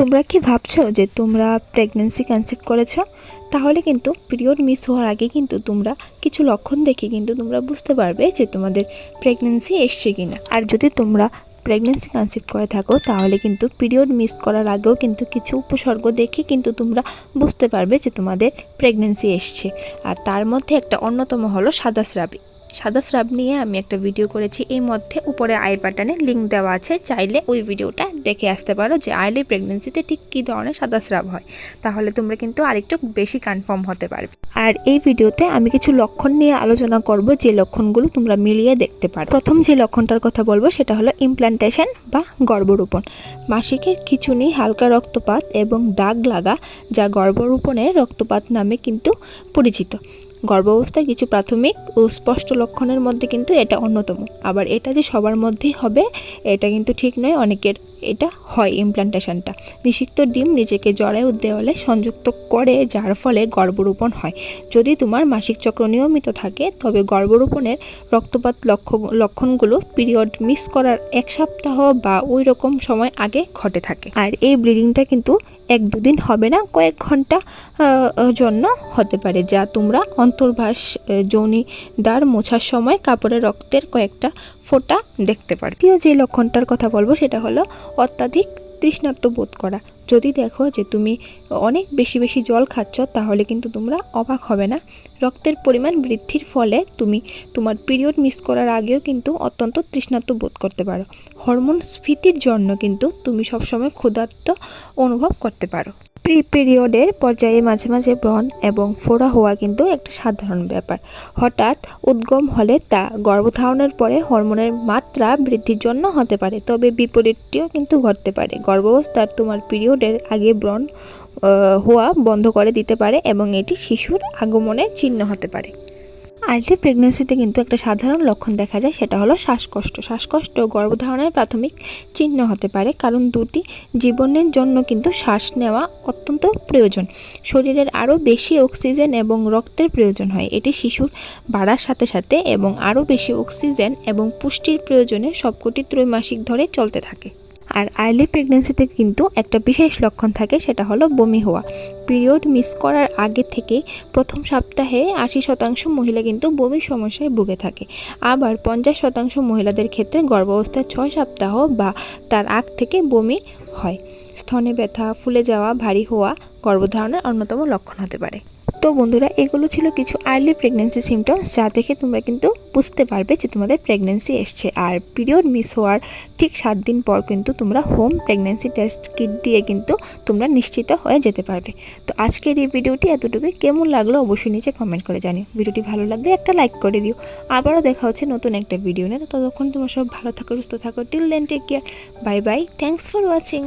তোমরা কি ভাবছ যে তোমরা প্রেগনেন্সি কনসিভ করেছ? তাহলে কিন্তু পিরিয়ড মিস হওয়ার আগে কিন্তু তোমরা কিছু লক্ষণ দেখে কিন্তু তোমরা বুঝতে পারবে যে তোমাদের প্রেগনেন্সি এসছে কি না আর যদি তোমরা প্রেগনেন্সি কনসিভ করে থাকো, তাহলে কিন্তু পিরিয়ড মিস করার আগেও কিন্তু কিছু উপসর্গ দেখে কিন্তু তোমরা বুঝতে পারবে যে তোমাদের প্রেগনেন্সি এসছে। আর তার মধ্যে একটা অন্যতম হলো সাদা স্রাব। সাদা স্রাব নিয়ে আমি একটা ভিডিও করেছি। এই মধ্যে উপরে আই বাটনে লিঙ্ক দেওয়া আছে। চাইলে ওই ভিডিওটা দেখে আসতে পারো যে আর্লি প্রেগনেন্সিতে ঠিক কী ধরনের সাদা স্রাব হয়। তাহলে তোমরা কিন্তু আরেকটু বেশি কনফার্ম হতে পারবে। আর এই ভিডিওতে আমি কিছু লক্ষণ নিয়ে আলোচনা করব, যে লক্ষণগুলো তোমরা মিলিয়ে দেখতে পারো। প্রথম যে লক্ষণটার কথা বলব, সেটা হলো ইমপ্ল্যান্টেশন বা গর্ভরোপণ। মাসিকের খিচুনি, হালকা রক্তপাত এবং দাগ লাগা, যা গর্ভরোপণের রক্তপাত নামে কিন্তু পরিচিত। গর্ভাবস্থায় কিছু প্রাথমিক ও স্পষ্ট লক্ষণের মধ্যে কিন্তু এটা অন্যতম। আবার এটা যে সবার মধ্যেই হবে, এটা কিন্তু ঠিক নয়, অনেকের এটা হয় ইমপ্লান্টেশনটা নিষিক্ত ডিম নিজেকে জরায়ু দেওয়ালে সংযুক্ত করে, যার ফলে গর্ভরোপণ হয়। যদি তোমার মাসিক চক্র নিয়মিত থাকে, তবে গর্ভরোপণের রক্তপাত লক্ষ্য, লক্ষণগুলো পিরিয়ড মিস করার এক সপ্তাহ বা ওই রকম সময় আগে ঘটে থাকে। আর এই ব্লিডিংটা কিন্তু এক দুদিন হবে না, কয়েক ঘণ্টা জন্য হতে পারে, যা তোমরা যৌনি দ্বার মোছার সময় কাপড়ে রক্তের কয়েকটা ফোটা দেখতে পারো যে লক্ষণটার কথা বলব, সেটা হলো অত্যাধিক তৃষ্ণার্ত বোধ করা। যদি দেখো যে তুমি অনেক বেশি বেশি জল খাচ্ছ, তাহলে কিন্তু তোমরা অবাক হবে না। রক্তের পরিমাণ বৃদ্ধির ফলে তুমি তোমার পিরিয়ড মিস করার আগেও কিন্তু অত্যন্ত তৃষ্ণার্ত বোধ করতে পারো। হরমোন স্ফীতির জন্য কিন্তু তুমি সবসময় ক্ষুধার্ত অনুভব করতে পারো। প্রি পিরিয়ডের পর্যায়ে মাঝে মাঝে ব্রণ এবং ফোড়া হওয়া কিন্তু একটা সাধারণ ব্যাপার। হঠাৎ উদ্গম হলে তা গর্ভধারণের পরে হরমোনের মাত্রা বৃদ্ধির জন্য হতে পারে, তবে বিপরীতটিও কিন্তু ঘটতে পারে। গর্ভাবস্থার তোমার পিরিয়ডের আগে ব্রণ হওয়া বন্ধ করে দিতে পারে এবং এটি শিশুর আগমনের চিহ্ন হতে পারে। আর্লি প্রেগনেন্সিতে কিন্তু একটা সাধারণ লক্ষণ দেখা যায়, সেটা হলো শ্বাসকষ্ট। শ্বাসকষ্ট গর্ভধারণের প্রাথমিক চিহ্ন হতে পারে, কারণ দুটি জীবনের জন্য কিন্তু শ্বাস নেওয়া অত্যন্ত প্রয়োজন। শরীরের আরও বেশি অক্সিজেন এবং রক্তের প্রয়োজন হয়। এটি শিশুর বাড়ার সাথে সাথে এবং আরও বেশি অক্সিজেন এবং পুষ্টির প্রয়োজনে সবকটি ত্রৈমাসিক ধরে চলতে থাকে। আর আর্লি প্রেগনেন্সিতে কিন্তু একটা বিশেষ লক্ষণ থাকে, সেটা হলো বমি হওয়া। পিরিয়ড মিস করার আগে থেকে প্রথম সপ্তাহে আশি শতাংশ মহিলা কিন্তু বমির সমস্যায় ভুগে থাকে। আবার পঞ্চাশ শতাংশ মহিলাদের ক্ষেত্রে গর্ভাবস্থার ছয় সপ্তাহ বা তার আগ থেকে বমি হয়। স্তনে ব্যথা, ফুলে যাওয়া, ভারী হওয়া গর্ভধারণের অন্যতম লক্ষণ হতে পারে। তো বন্ধুরা, এগুলো ছিল কিছু আর্লি প্রেগনেন্সি সিমটমস যা দেখে তোমরা কিন্তু বুঝতে পারবে যে তোমাদের প্রেগনেন্সি এসছে। আর পিরিয়ড মিস হওয়ার ঠিক সাত দিন পর কিন্তু তোমরা হোম প্রেগনেন্সি টেস্ট কিট দিয়ে কিন্তু তোমরা নিশ্চিত হয়ে যেতে পারবে। তো আজকের এই ভিডিওটি এতটুকুই। কেমন লাগল অবশ্যই নিচে কমেন্ট করে জানিও। ভিডিওটি ভালো লাগলে একটা লাইক করে দিও। আবারও দেখা হচ্ছে নতুন একটা ভিডিও নিয়ে। ততক্ষণ তোমরা সব ভালো থাকো, সুস্থ থাকো। Till then take care bye bye thanks for watching